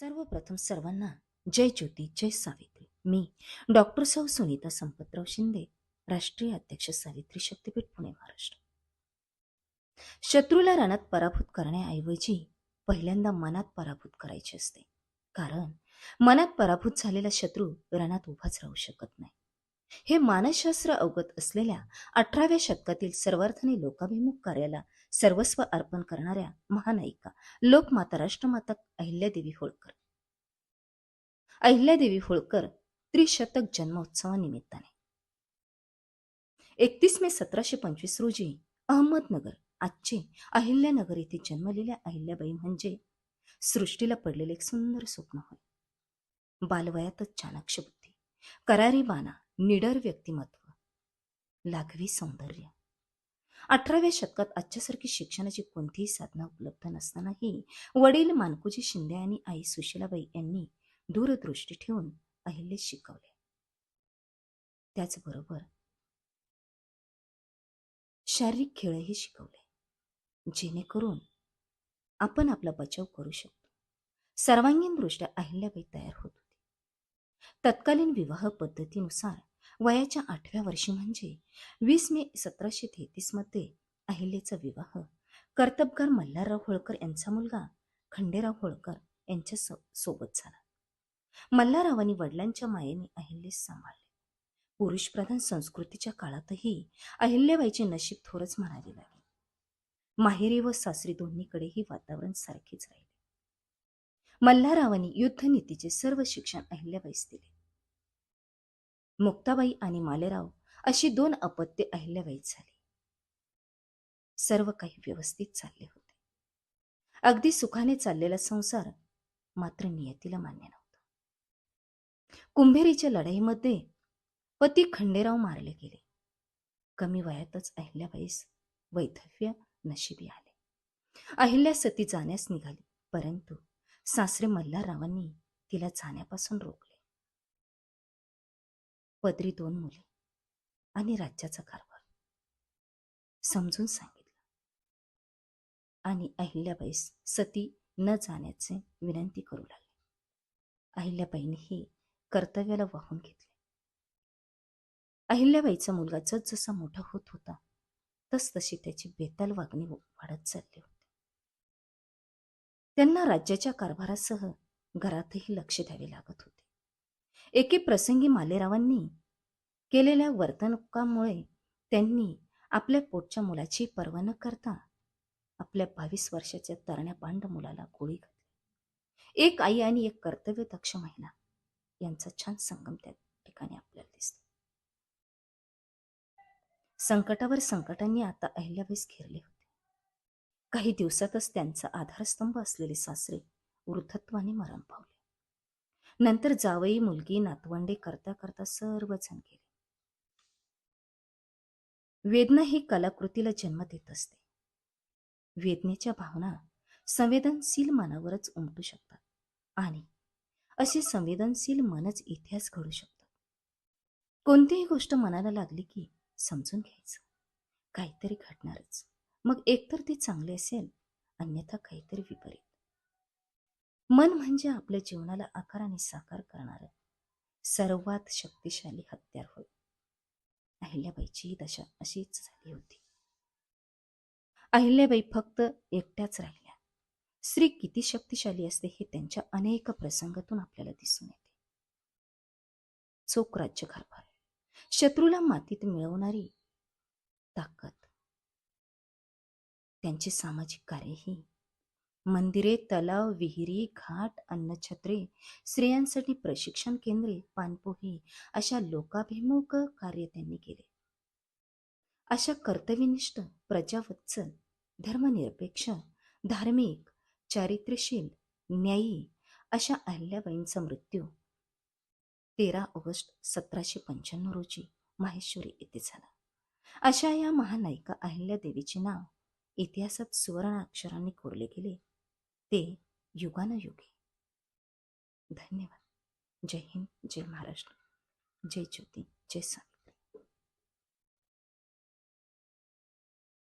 सर्वप्रथम सर्वांना जय ज्योती जय सावित्री. मी डॉक्टर सौ सुनीता संपतराव शिंदे राष्ट्रीय अध्यक्ष सावित्री शक्तीपीठ पुणे महाराष्ट्र. शत्रूला रणात पराभूत करण्याऐवजी पहिल्यांदा मनात पराभूत करायचे असते. कारण मनात पराभूत झालेला शत्रू रणात उभाच राहू शकत नाही. हे मानसशास्त्र अवगत असलेल्या अठराव्या शतकातील सर्वार्थाने लोकाभिमुख कार्याला सर्वस्व अर्पण करणाऱ्या महानायिका लोकमाता राष्ट्रमाता अहिल्यादेवी होळकर. अहिल्यादेवी होळकर त्रिशतक जन्मोत्सवानिमित्ताने एकतीस मे सतराशे पंचवीस रोजी अहमदनगर आजचे अहिल्यानगर येथे जन्मलेल्या अहिल्याबाई म्हणजे सृष्टीला पडलेले एक सुंदर स्वप्न होय. बालवयातच चाणक्ष बुद्धी करारी बाणा निडर व्यक्तिमत्व लाघवी सौंदर्य. अठराव्या शतकात आजच्यासारखी शिक्षणाची कोणतीही साधना उपलब्ध नसतानाही वडील मानकोजी शिंदे आणि आई सुशीलाबाई यांनी दूरदृष्टी ठेवून अहिल्ये शिकवले. त्याचबरोबर शारीरिक खेळही शिकवले जेणेकरून आपण आपला बचाव करू शकतो. सर्वांगीण दृष्ट्या अहिल्याबाई तयार होत होती. तत्कालीन विवाह पद्धतीनुसार वयाच्या आठव्या वर्षी म्हणजे वीस मे सतराशे तेहतीसमध्ये अहिल्याचा विवाह कर्तबगार मल्हारराव होळकर यांचा मुलगा खंडेराव होळकर यांच्या सो- सोबत झाला. मल्हाररावांनी वडिलांच्या मायेने अहिल्यास सांभाळले. पुरुषप्रधान संस्कृतीच्या काळातही अहिल्याबाईचे नशीब थोरच म्हणावे लागले. माहेरी व सासरी दोन्हीकडेही वातावरण सारखेच राहिले. मल्हाररावांनी युद्धनीतीचे सर्व शिक्षण अहिल्याबाईस दिले. मुक्ताबाई आणि मालेराव अशी दोन अपत्ये अहिल्याबाईत झाली. सर्व काही व्यवस्थित चालले होते. अगदी सुखाने चाललेला संसार मात्र नियतीला मान्य नव्हता. कुंभेरीच्या लढाईमध्ये पती खंडेराव मारले गेले. कमी वयातच अहिल्याबाईस वैधव्य नशिबी आले. अहिल्या सती जाण्यास निघाली परंतु सासरे मल्हाररावांनी तिला जाण्यापासून रोखले. पदरी दोन मुले आणि राज्याचा कारभार. समजून सांगितलं. आणि अहिल्याबाईस सती न जाण्याचे विनंती करू लागले. अहिल्याबाईंनीही कर्तव्याला वाहून घेतले. अहिल्याबाईचा मुलगा जसजसा मोठा होत होता तसतशी त्याची बेताल वागणी वाढत चालली होती. त्यांना राज्याच्या कारभारासह घरातही लक्ष द्यावे लागत होते. एके प्रसंगी मालेरावांनी केलेल्या वर्तणुकामुळे त्यांनी आपल्या पोटच्या मुलाची पर्वा न करता आपल्या बावीस वर्षाच्या तरण्या पांड मुलाला गोळी घातली. एक आई आणि एक कर्तव्य दक्ष महिला. यांचा छान संगम त्या ठिकाणी आपल्याला दिसतो. संकटावर संकटांनी आता अहिल्याबाईस घेरले होते. काही दिवसातच त्यांचा आधारस्तंभ असलेले सासरे वृद्धत्वाने मरण पावले. नंतर जावई मुलगी नातवंडे करता करता सर्वजण गेले. वेदना ही कलाकृतीला जन्म देत असते. वेदनेच्या भावना संवेदनशील मनावरच उमटू शकतात आणि असे संवेदनशील मनच इतिहास घडू शकतात कोणतीही गोष्ट मनाला लागली की समजून घ्यायचं. काहीतरी घडणारच. मग एकतर ते चांगले असेल अन्यथा काहीतरी विपरीत. मन म्हणजे आपल्या जीवनाला आकार आणि साकार करणारं सर्वात शक्तिशाली हत्यार होय. अहिल्याबाईची दशा अशीच झाली होती. अहिल्याबाई फक्त एकट्याच राहिल्या. स्त्री किती शक्तिशाली असते हे त्यांच्या अनेक प्रसंगातून आपल्याला दिसून येते. चोख राज्य कारभार शत्रूला मातीत मिळवणारी ताकद. त्यांचे सामाजिक कार्यही. मंदिरे तलाव विहिरी घाट अन्नछत्रे स्त्रियांसाठी प्रशिक्षण केंद्रे पानपोही अशा लोकाभिमुख कार्य त्यांनी केले. अशा कर्तव्यनिष्ठ प्रजावत्सल धर्मनिरपेक्ष धार्मिक चारित्र्यशील न्यायी अशा अहिल्याबाईंचा मृत्यू. तेरा ऑगस्ट सतराशे पंच्याण्णव रोजी माहेश्वरी येथे झाला. अशा या महानायिका अहिल्यादेवीचे नाव इतिहासात सुवर्ण अक्षरांनी कोरले गेले. ते युगानयुगे. धन्यवाद. जय हिंद जय महाराष्ट्र. जय ज्योती जय सन